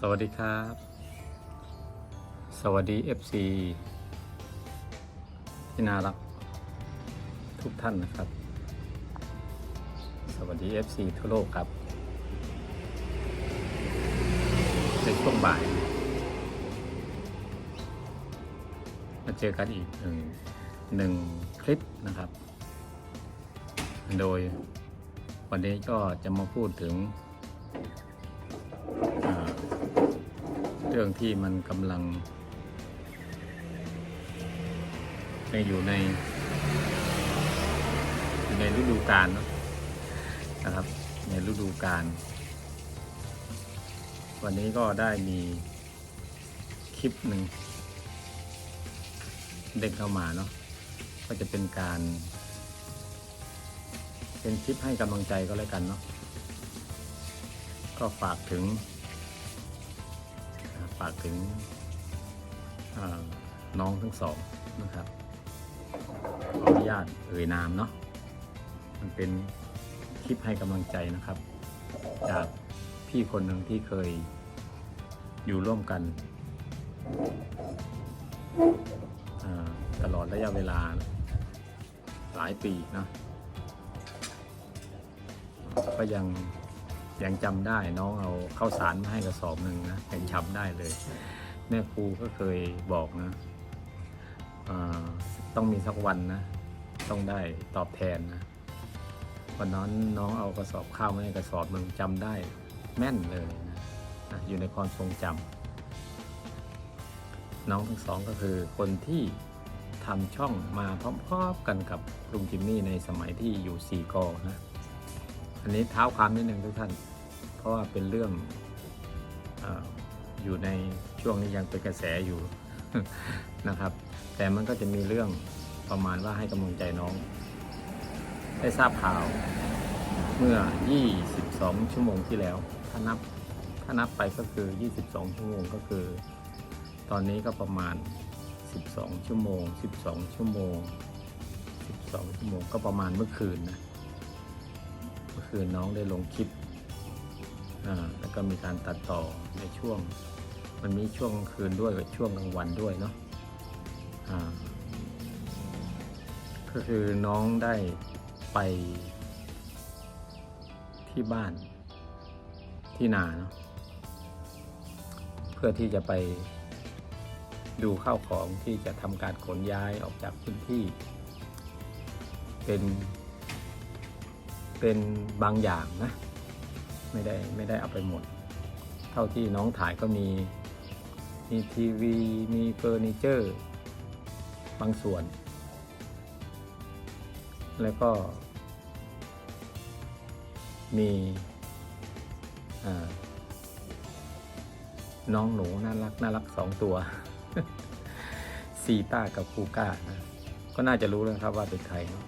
สวัสดีครับ สวัสดี FC ที่น่ารัก ทุกท่านนะครับ สวัสดี FC ทั่วโลกครับ ในช่วงบ่าย มาเจอกันอีกหนึ่งหนึ่งคลิปนะครับ โดยวันนี้ก็จะมาพูดถึง รื่องที่มันกำลังในอยู่ในอยู่ในฤดูกาลเนอะนะครับ ในฤดูกาลวันนี้ก็ได้มีคลิปหนึ่งเด็กเข้ามาเนาะก็จะเป็นการ เป็นคลิปให้กำลังใจก็แล้วกันเนาะก็ฝากถึง ฝากถึงน้องทั้งสองนะครับขออนุญาตเอ่ยนามเนาะมันเป็นคลิปให้กำลังใจนะครับ จากพี่คนหนึ่งที่เคยอยู่ร่วมกันตลอดระยะเวลาหลายปีนะก็ยัง ยังจำได้น้องเอาข้าวสารมาให้กระสอบหนึ่งนะยังจำได้เลย แม่ครูก็เคยบอกนะต้องมีสักวันนะ ต้องได้ตอบแทนนะวันนั้นน้องเอากระสอบข้าวมาให้กระสอบหนึ่งจำได้แม่นเลยนะอยู่ในความทรงจำน้องทั้งสองก็คือคนที่ทำช่องมาพร้อมๆกันกับลุงจิมมี่ในสมัยที่อยู่สี่กอนะ อันนี้เท้าความนิดหนึ่งทุกท่าน เพราะว่าเป็นเรื่องออยู่ในช่วงนี้ยังเป็นกระแสอยู่นะครับ แต่มันก็จะมีเรื่องประมาณว่าให้กำลังใจน้อง ได้ทราบข่าวเมื่อ 22 ชั่วโมงที่แล้ว ถ้านับถ้านับไปก็คือ 22 ชั่วโมงก็คือ ตอนนี้ก็ประมาณ 12 ชั่วโมง 12 ชั่วโมง 12 ชั่วโมงก็ประมาณเมื่อคืนนะ เมื่อคืนน้องได้ลงคลิปแล้วก็มีการตัดต่อในช่วง มันมีช่วงกลางคืนด้วยกับช่วงกลางวันด้วยเนาะก็คือน้องได้ไปที่บ้านที่นาเนาะเพื่อที่จะไปดูข้าวของที่จะทำการขนย้ายออกจากพื้นที่ เป็น เป็นบางอย่างนะ ไม่ได้ไม่ได้เอาไปหมด เท่าที่น้องถ่ายก็มีมีทีวี มีเฟอร์นิเจอร์ บางส่วน แล้วก็ มีน้องหนูน่ารักน่ารักสองตัว ซีต้ากับคูก้านะก็น่าจะรู้แล้วครับว่าเป็นใครเนาะ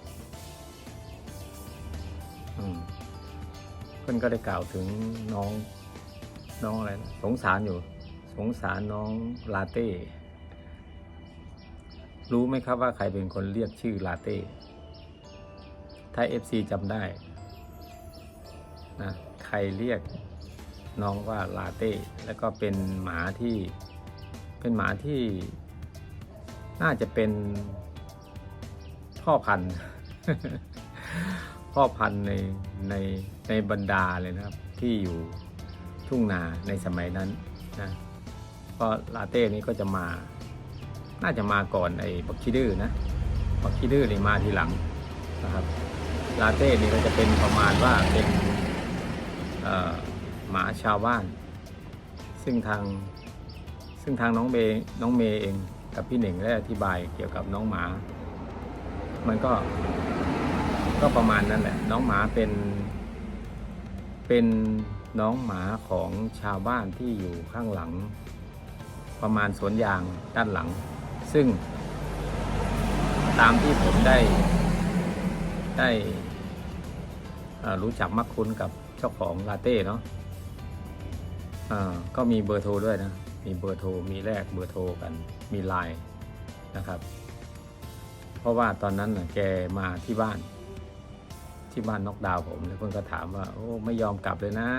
เพื่อนก็ได้กล่าวถึงน้องน้องอะไรนะสงสารอยู่ สงสารน้องลาเต้ รู้ไหมครับว่าใครเป็นคนเรียกชื่อลาเต้ ถ้า FC จำได้นะใครเรียกน้องว่าลาเต้ แล้วก็เป็นหมาที่เป็นหมาที่น่าจะเป็นพ่อพันธุ์ พ่อพันธุ์ในในในบรรดาเลยนะครับ ที่อยู่ทุ่งนาในสมัยนั้นนะเพราะลาเต้นี้ก็จะมา น่าจะมาก่อนไอ้บักคิดื้อนะบักคิดื้อนี่มาทีหลังนะครับลาเต้นี่ก็จะเป็นประมาณว่าเป็นหมาชาวบ้าน ซึ่งทางซึ่งทางน้องเมน้องเมย์เองกับพี่หนึ่งได้อธิบายเกี่ยวกับน้องหมา มันก็ ก็ประมาณนั้นแหละ น้องหมาเป็น เป็นน้องหมาของชาวบ้านที่อยู่ข้างหลัง ประมาณสวนยางด้านหลัง ซึ่ง ตามที่ผมได้ ได้รู้จักมักคุ้นกับเจ้าของลาเต้เนาะก็มีเบอร์โทรด้วยนะ มีเบอร์โทร มีแลกเบอร์โทรกัน มีไลน์นะครับ เพราะว่าตอนนั้นนะแกมาที่บ้าน ที่บ้านนอกดาวผมแล้วเพื่อนก็ถามว่าโอ้ไม่ยอมกลับเลยนะ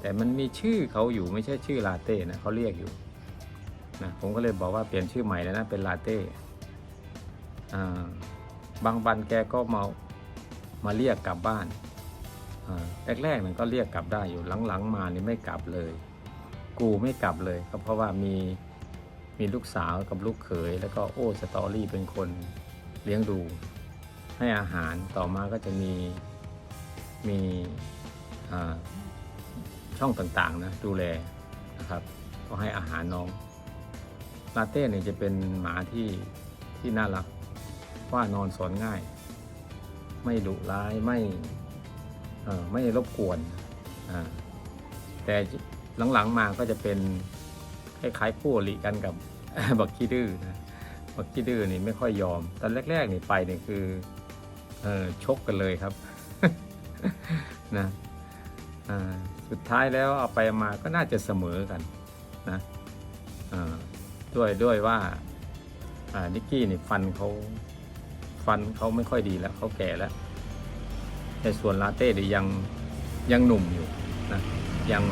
แต่มันมีชื่อเขาอยู่ไม่ใช่ชื่อลาเต้นะเขาเรียกอยู่นะผมก็เลยบอกว่าเปลี่ยนชื่อใหม่แล้วนะเป็นลาเต้อ่าบางวันแกก็มามาเรียกกลับบ้านแรกๆมันก็เรียกกลับได้อยู่หลังๆมานี่ไม่กลับเลย กูไม่กลับเลยก็เพราะว่ามีมีลูกสาวกับลูกเขยแล้วก็โอ้สตอรี่เป็นคนเลี้ยงดู ให้อาหารต่อมาก็จะมีมีอ่าช่องต่างๆนะดูแลนะครับก็ให้อาหารน้องลาเต้เนี่ยจะเป็นหมาที่ที่น่ารักว่านอนสอนง่าย ไม่ดุร้ายไม่ไม่รบกวนอ่าแต่หลังๆมาก็จะเป็นคล้ายๆคู่อริกันกับบักขี้ดื้อนะบักขี้ดื้อนี่ไม่ค่อยยอม ตอนแรกๆนี่ไปเนี่ยคือ เออชกกันเลยครับนะสุดท้ายแล้วเอาไปมาก็น่าจะเสมอกันนะด้วยด้วยว่าานิกกี้นี่ฟันเขาฟันเขาไม่ค่อยดีแล้วเขาแก่แล้ว แต่ส่วนลาเต้เนี่ยยังยังหนุ่มอยู่นะยัง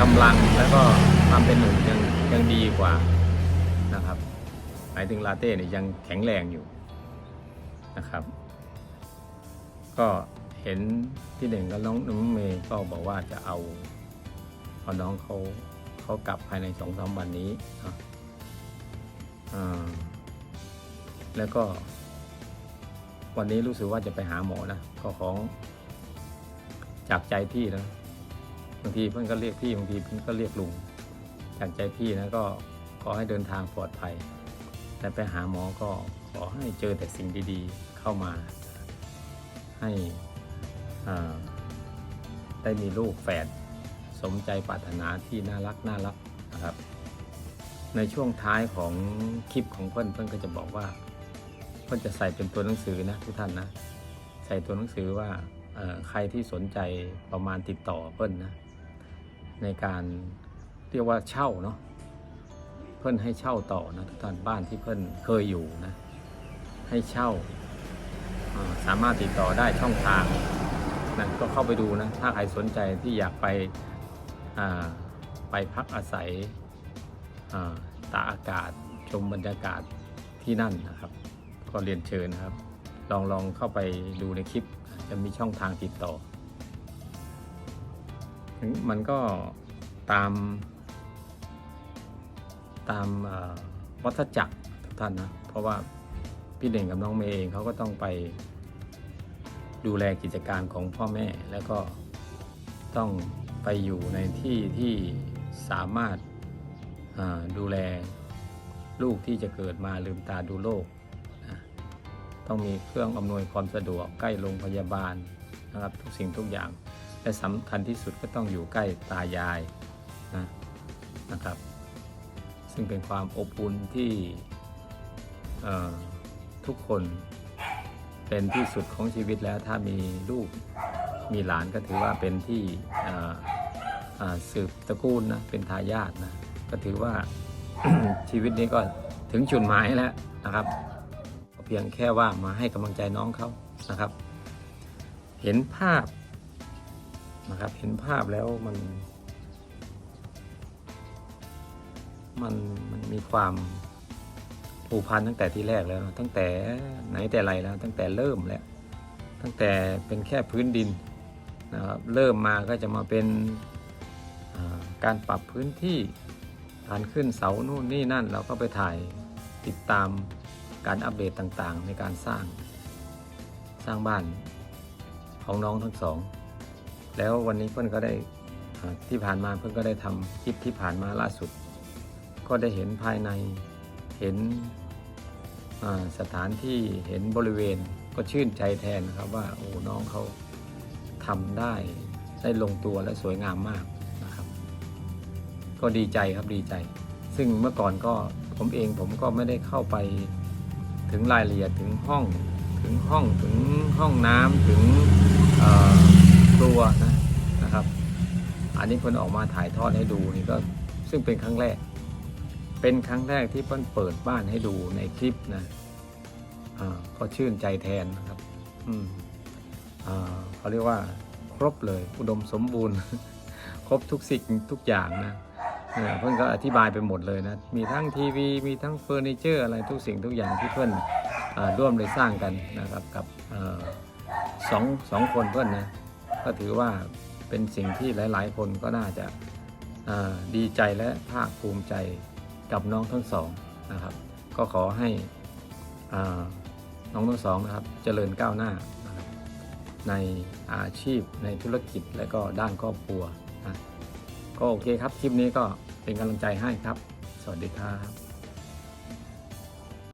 กำลังแล้วก็ความเป็นหนุ่มยังยังดีกว่านะครับหมายถึงลาเต้เนี่ยยังแข็งแรงอยู่ นะครับ ก็เห็นที่หนึ่งก็น้องน้องเมย์ก็บอกว่าจะเอาเอาน้องเขาเขากลับภายในสองสามวันนี้นะแล้วก็ วันนี้รู้สึกว่าจะไปหาหมอนะก็ของจากใจพี่นะบางทีเพื่อนก็เรียกพี่บางทีเพื่อนก็เรียกลุงจากใจพี่นะก็ขอให้เดินทางปลอดภัยแต่ไปหาหมอก็ ขอให้เจอแต่สิ่งดีๆเข้ามา ให้ได้มีลูกแฝดสมใจปรารถนาที่น่ารักน่ารักนะครับ ในช่วงท้ายของคลิปของเพื่อนเพื่อนก็จะบอกว่า เพื่อนจะใส่เป็นตัวหนังสือนะทุกท่านนะ ใส่ตัวหนังสือว่าใครที่สนใจประมาณติดต่อเพื่อนนะในการเรียกว่าเช่าเนาะเพื่อนให้เช่าต่อนะทุกท่านบ้านที่เพื่อนเคยอยู่นะ ให้เช่า สามารถติดต่อได้ช่องทางนะก็เข้าไปดูนะ ถ้าใครสนใจที่อยากไปไปพักอาศัยตากอากาศชมบรรยากาศที่นั่นนะครับ ก็เรียนเชิญนะครับ ลองลองเข้าไปดูในคลิป จะมีช่องทางติดต่อ มันก็ตาม ตามวัฏจักรทุกท่านนะ เพราะว่า พี่เด่งกับน้องเมย์เองเขาก็ต้องไปดูแลกิจการของพ่อแม่ แล้วก็ต้องไปอยู่ในที่ที่สามารถดูแลลูกที่จะเกิดมาลืมตาดูโลกนะต้องมีเครื่องอำนวยความสะดวกใกล้โรงพยาบาลนะครับทุกสิ่งทุกอย่าง และสำคัญที่สุดก็ต้องอยู่ใกล้ตายายนะนะครับ ซึ่งเป็นความอบอุ่นที่ ทุกคนเป็นที่สุดของชีวิตแล้วถ้ามีลูกมีหลานก็ถือว่าเป็นที่เสืบตระกูลนะเป็นทายาทนะก็ถือว่าชีวิตนี้ก็ถึงจุดหมายแล้วนะครับ เพียงแค่ว่ามาให้กำลังใจน้องเขานะครับ เห็นภาพนะครับเห็นภาพแล้วมัน มันมันมีความ ผูกพันตั้งแต่ที่แรกแล้ว ตั้งแต่ไหนแต่ไรแล้ว ตั้งแต่เริ่มแล้วตั้งแต่เป็นแค่พื้นดินนะครับเริ่มมาก็จะมาเป็นการปรับพื้นที่การขึ้นเสานู่นนี่นั่นเราก็ไปถ่ายติดตามการอัปเดตต่างๆ ในการสร้างสร้างบ้านของน้องทั้งสอง แล้ววันนี้เพื่อนก็ได้ที่ผ่านมาเพื่อนก็ได้ทำคลิปที่ผ่านมาล่าสุด ก็ได้เห็นภายใน เห็นสถานที่เห็นบริเวณก็ชื่นใจแทนนะครับว่าโอ้น้องเขาทำได้ได้ลงตัวและสวยงามมากนะครับ ก็ดีใจครับดีใจ ซึ่งเมื่อก่อนก็ผมเองผมก็ไม่ได้เข้าไปถึงรายละเอียดถึงห้องถึงห้องถึงห้องน้ำถึงเอ่อครัวนะนะครับ อันนี้เพิ่นออกมาถ่ายทอดให้ดูนี่ก็ซึ่งเป็นครั้งแรก เป็นครั้งแรกที่เพิ่นเปิดบ้านให้ดูในคลิปนะอ่าก็ชื่นใจแทนนะครับ อืมอ่าเขาเรียกว่า ครบเลย อุดมสมบูรณ์ ครบทุกสิ่งทุกอย่างนะเพื่อนก็อธิบายไปหมดเลยนะ มีทั้งทีวี มีทั้งเฟอร์นิเจอร์อะไรทุกสิ่งทุกอย่างที่เพื่อนอ่อร่วมเลยสร้างกันนะครับกับอ่อสองสองคนเพื่อนนะ ก็ถือว่าเป็นสิ่งที่หลาย ๆ คนก็น่าจะอ่าดีใจและภาคภูมิใจ กับน้องทั้งสองนะครับ ก็ขอให้น้องทั้งสองนะครับเจริญก้าวหน้านะครับในอาชีพในธุรกิจและก็ด้านครอบครัวนะก็โอเคครับคลิปนี้ก็เป็นกำลังใจให้ครับ สวัสดีครับ